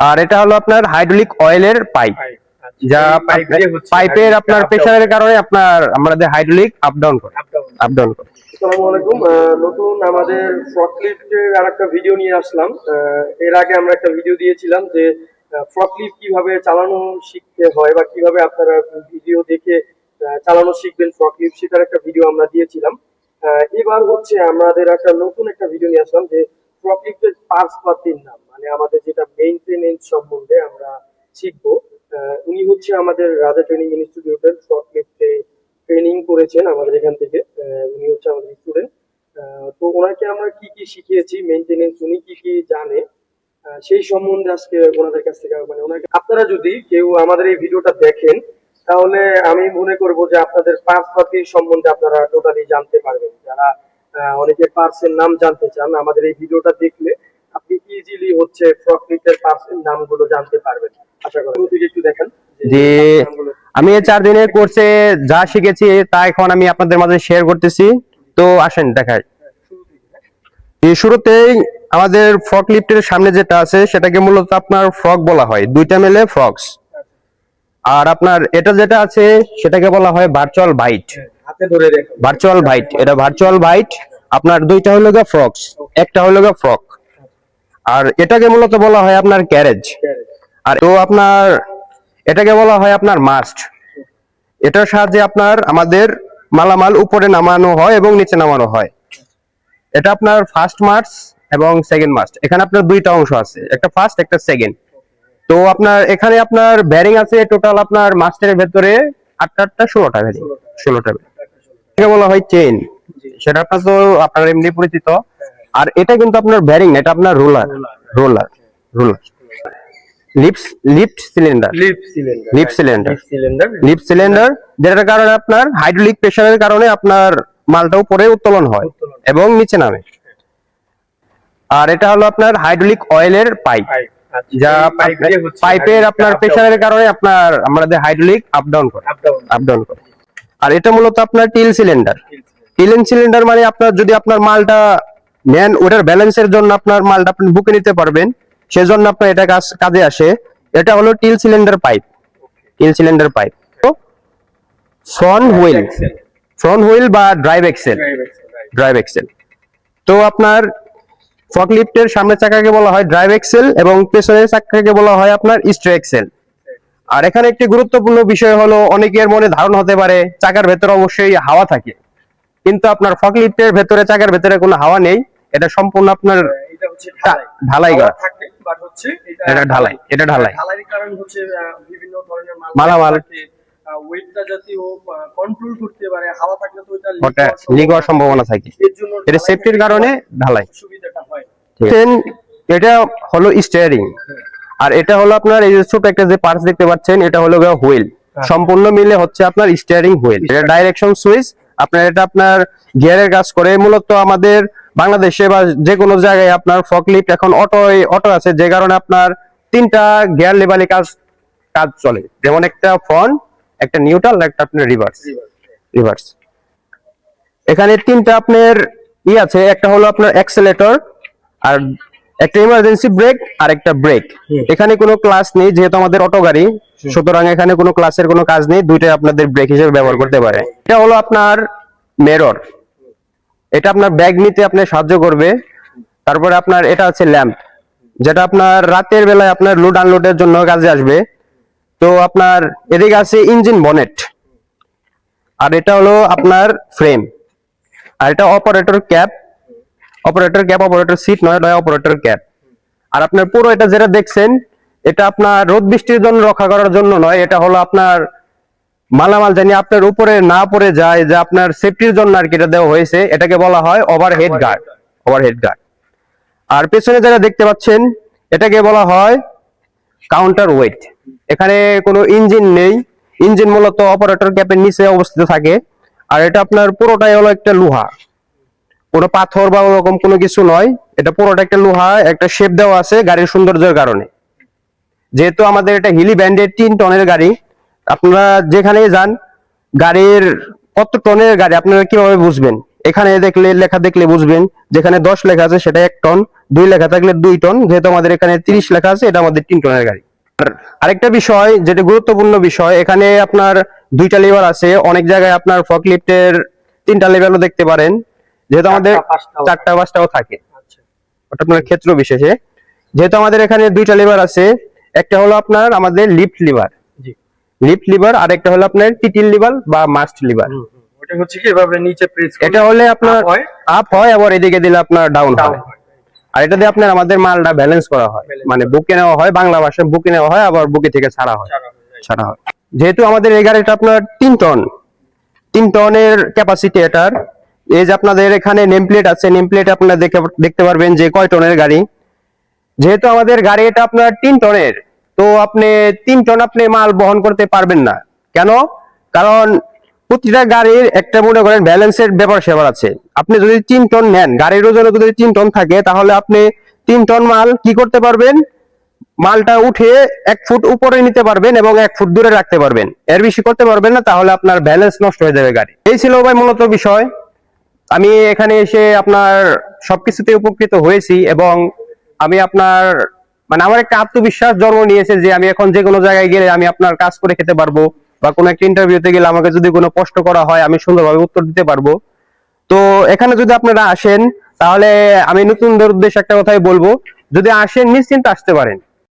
আর এটা হলো আপনার হাইড্রোলিক অয়েলের পাইপ যা পাইপের আপনার প্রেসারের কারণে আপনার আমাদের হাইড্রোলিক আপ ডাউন করে। আপ ডাউন করে। আসসালামু আলাইকুম। নতুন আমাদের ফ্রকলিফটের আর একটা ভিডিও নিয়ে আসলাম। এর আগে আমরা একটা ভিডিও দিয়েছিলাম যে ফ্রকলিফট কীভাবে চালানো শিখতে হয় বা কীভাবে আপনারা ভিডিও দেখে চালানো শিখবেন ফ্রকলিফট সেটার একটা ভিডিও আমরা দিয়েছিলাম। এবার হচ্ছে আমাদের একটা নতুন একটা ভিডিও নিয়ে আসলাম যে ফ্রকলিফটের পার্টস পাতির নাম মানে আমাদের যেটা মেইনটেনেন্স সম্বন্ধে আমরা শিখব। উনি হচ্ছে আমাদের রাজা ট্রেনিং ইনস্টিটিউটের ফ্রকলিফটে ট্রেনিং করেছেন আমাদের এখান থেকে। উনি হচ্ছে আমাদের স্টুডেন্ট তো ওনাকে আমরা কি কি শিখিয়েছি মেনটেনেন্স উনি কি কি জানে সেই সম্বন্ধে আজকে ওনাদের কাছ থেকে মানে ওনাকে আপনারা যদি কেউ আমাদের এই ভিডিওটা দেখেন, তাহলে আমি মনে করব যে আপনাদের পার্স পাতির সম্বন্ধে আপনারা টোটালি জানতে পারবেন। যারা অনেকে পার্সের নাম জানতে চান আমাদের এই ভিডিওটা দেখলে আপনি ইজিলি হচ্ছে প্রকৃতের পার্সের নামগুলো জানতে পারবেন। আশা করি একটু দেখেন যে আমি এই চার দিনের কোর্সে যা শিখেছি তা এখন আমি আপনাদের মাঝে শেয়ার করতেছি। তো আসেন দেখাই। শুরুতেই আমাদের ফ্রক লিফটের সামনে যেটা আছে সেটাকে মূলত আপনার ফ্রক বলা হয়। দুইটা মেলে ফ্রক্স আর আপনার এটা যেটা আছে সেটাকে বলা হয় ভার্চুয়াল বাইট ভার্চুয়াল বাইট এটা ভার্চুয়াল বাইট আপনার দুইটা হলো গা ফ্রক্স একটা হলো গা ফ্রক আর এটাকে মূলত বলা হয় আপনার ক্যারেজ আর তো আপনার এটাকে বলা হয় আপনার মাস্ট এটার সাহায্যে আপনার আমাদের মালামাল উপরে নামানো হয় এবং নিচে নামানো হয়। এটা আপনার ফার্স্ট মার্চ এবং সেকেন্ড মাস্ট এখানে আপনার দুইটা অংশ আছে একটা ফার্স্ট একটা সেকেন্ড তো আপনার এখানে আপনার ব্যারিং আছে টোটাল আপনার মাস্টের ভেতরে আটটা আটটা ষোলোটা ব্যারিং ষোলোটা বলা হয় চেইন সেটা আপনার তো আপনার এমনি পরিচিত। আর এটা কিন্তু আপনার ব্যারিং না এটা আপনার roller roller roller lifts lift cylinder lift cylinder lift cylinder lift cylinder যেটার কারণে আপনার হাইড্রোলিক প্রেসারের কারণে আপনার মালটা উপরে উত্তোলন হয় এবং নিচে নামে। আর এটা হলো আপনার হাইড্রোলিক অয়েলের পাইপ যা পাইপের আপনার প্রেসারের কারণে আপনার আমাদের হাইড্রোলিক আপ ডাউন করে আপ ডাউন করে। আর এটা মূলত আপনার টিল সিলিন্ডার টিল সিলিন্ডার মানে আপনার যদি আপনার মালটা নেন ওটার ব্যালেন্সের জন্য আপনার মালটা আপনি বুকে নিতে পারবেন। সেজন্য আপনার এটা কাজ কাজে আসে। এটা হলো tilt cylinder pipe tilt cylinder pipe front wheel front wheel বা ড্রাইভ এক্সেল ড্রাইভ এক্সেল তো আপনার ফকলিফটের সামনের চাকাকে বলা হয় ড্রাইভ এক্সেল এবং পেছনের চাকাকে বলা হয় আপনার স্ট্রে এক্সেল আর এখানে একটি গুরুত্বপূর্ণ বিষয় হলো অনেকের মনে ধারণা হতে পারে চাকার ভেতরে অবশ্যই হাওয়া থাকে। কিন্তু আপনার ফকলিফটের ভেতরে চাকার ভেতরে কোনো হাওয়া নেই। এটা সম্পূর্ণ আপনার টা- ঢালাই। করা। এটা ঢালাই এটা ঢালাই। কারণ হচ্ছে বিভিন্ন ধরনের মালামাল। ওয়েটটা যাতে ও কন্ট্রোল করতে পারে হাওয়া থাকলে তো এটা লিক হওয়ার সম্ভাবনা থাকে। এটা সেফটির কারণে ঢালাই। সুবিধাটা হয়। এটা হলো স্টিয়ারিং আর এটা হলো আপনার এই যে ছোট একটা যে পার্টস দেখতে পাচ্ছেন এটা হলো হুইল সম্পূর্ণ মিলে হচ্ছে আপনার স্টিয়ারিং হুইল এটা ডাইরেকশন সুইচ আপনার এটা আপনার গিয়ারের কাজ করে। মূলত আমাদের বাংলাদেশে বা যে কোনো জায়গায় আপনার ফকলিফট এখন অটো অটো আছে। যে কারণে আপনার তিনটা গিয়ার লেভেলে কাজ কাজ চলে। যেমন একটা ফ্রন্ট একটা নিউট্রাল একটা আপনার রিভার্স রিভার্স এখানে তিনটা আপনার ই আছে। একটা হলো আপনার অ্যাক্সেলেটর আর একটা ইমার্জেন্সি ব্রেক আর একটা ব্রেক এখানে কোনো ক্লাস নেই যেহেতু আমাদের অটো গাড়ি সুতরাং এখানে কোনো ক্লাসের কোনো কাজ নেই দুইটাই আপনাদের ব্রেক হিসেবে ব্যবহার করতে পারে। এটা হলো আপনার মেরর এটা আপনার ব্যাগ নিতে আপনার সাহায্য করবে। তারপরে আপনার এটা আছে ল্যাম্প যেটা আপনার রাতের বেলায় আপনার লোড আনলোডের জন্য কাজে আসবে। তো আপনার এদিকে আছে ইঞ্জিন বনেট আর এটা হলো আপনার ফ্রেম আর এটা operator cab operator cab operator seat নয় নয় অপারেটর ক্যাপ আর আপনার পুরো এটা যেটা দেখছেন, এটা আপনার রোদ বৃষ্টির জন্য রক্ষা করার জন্য নয়, এটা হলো আপনার মালামাল জানি আপনার উপরে না পড়ে যায়, যে আপনার সেফটির জন্য আর কি এটা দেওয়া হয়েছে, এটাকে বলা হয় ওভারহেড গার্ড ওভারহেড গার্ড আর পেছনে যারা দেখতে পাচ্ছেন, এটাকে বলা হয় কাউন্টার ওয়েট এখানে কোনো ইঞ্জিন নেই ইঞ্জিন মূলত অপারেটর ক্যাপের নিচে অবস্থিত থাকে। আর এটা আপনার পুরোটাই হলো একটা লোহা। কোনো পাথর বা ওরকম কোনো কিছু নয়। এটা পুরোটা একটা লোহা, একটা শেপ দেওয়া আছে গাড়ির সৌন্দর্যের কারণে। যেহেতু আমাদের এটা হিলি ব্যান্ডের তিন টনের গাড়ি, আপনারা যেখানেই যান, গাড়ির কত টনের গাড়ি আপনারা কীভাবে বুঝবেন? এখানে দেখলে, লেখা দেখলে বুঝবেন, যেখানে দশ লেখা আছে সেটা এক টন, দুই লেখা থাকলে দুই টন, যেহেতু আমাদের এখানে তিরিশ লেখা আছে, এটা আমাদের তিন টনের গাড়ি। আর আরেকটা বিষয়, যেটা গুরুত্বপূর্ণ বিষয়, এখানে আপনার দুইটা লেবার আছে, অনেক জায়গায় আপনার ফকলিফটের তিনটা লেভেলও দেখতে পারেন। যেহেতু আমাদের চারটা, পাঁচটাও থাকে। আচ্ছা। ওটা আপনার ক্ষেত্র বিশেষে। যেহেতু আমাদের এখানে দুইটা লিভার আছে একটা হলো আপনার আমাদের লিফট লিভার লিফট লিভার আর একটা হলো আপনার টিটিল লিভার বা মাস্ট লিভার। ওটা হচ্ছে কি এভাবে নিচে প্রেস এটা হলে আপনার। আপ হয়? আবার এদিকে দিলে আপনার ডাউন ডাউন হয় আর এটা দিয়ে আপনার আমাদের মালটা ব্যালেন্স করা হয়। মানে বুকে নেওয়া হয় বাংলা ভাষায় বুকে নেওয়া হয় আবার বুকে থেকে ছাড়া হয়। ছাড়া হয় যেহেতু আমাদের এই গাড়িটা আপনার তিন টন তিন টনের ক্যাপাসিটি এটার। এই যে আপনাদের এখানে নেম প্লেট আছে নেম প্লেট আপনারা দেখে, দেখতে পারবেন যে কয় টনের গাড়ি। যেহেতু আমাদের গাড়ি এটা আপনার তিন টনের, তো আপনি তিন টন আপনি মাল বহন করতে পারবেন না। কেন? কারণ প্রতিটা গাড়ির একটা মনে করেন ব্যালেন্সের ব্যাপার সেবার আছে। আপনি যদি তিন টন নেন, গাড়ির ওজনে যদি তিন টন থাকে, তাহলে আপনি তিন টন মাল কি করতে পারবেন? মালটা উঠে এক ফুট উপরে নিতে পারবেন এবং এক ফুট দূরে রাখতে পারবেন। এর বেশি করতে পারবেন না, তাহলে আপনার ব্যালেন্স নষ্ট হয়ে যাবে গাড়ি। এই ছিল ভাই মূলত বিষয়। আমি এখানে এসে আপনার সবকিছুতে উপকৃত হয়েছি এবং আমি আপনার মানে আমার একটা আত্মবিশ্বাস জন্ম নিয়েছে যে আমি এখন যে কোনো জায়গায় গেলে আমি আপনার কাজ করে খেতে পারব বা কোনো একটা ইন্টারভিউতে গেলে আমাকে যদি কোনো প্রশ্ন করা হয় আমি সুন্দরভাবে উত্তর দিতে পারব। তো এখানে যদি আপনারা আসেন, তাহলে আমি নতুনদের উদ্দেশ্যে একটা কথাই বলব, যদি আসেন, নিশ্চিন্তে আসতে পারেন।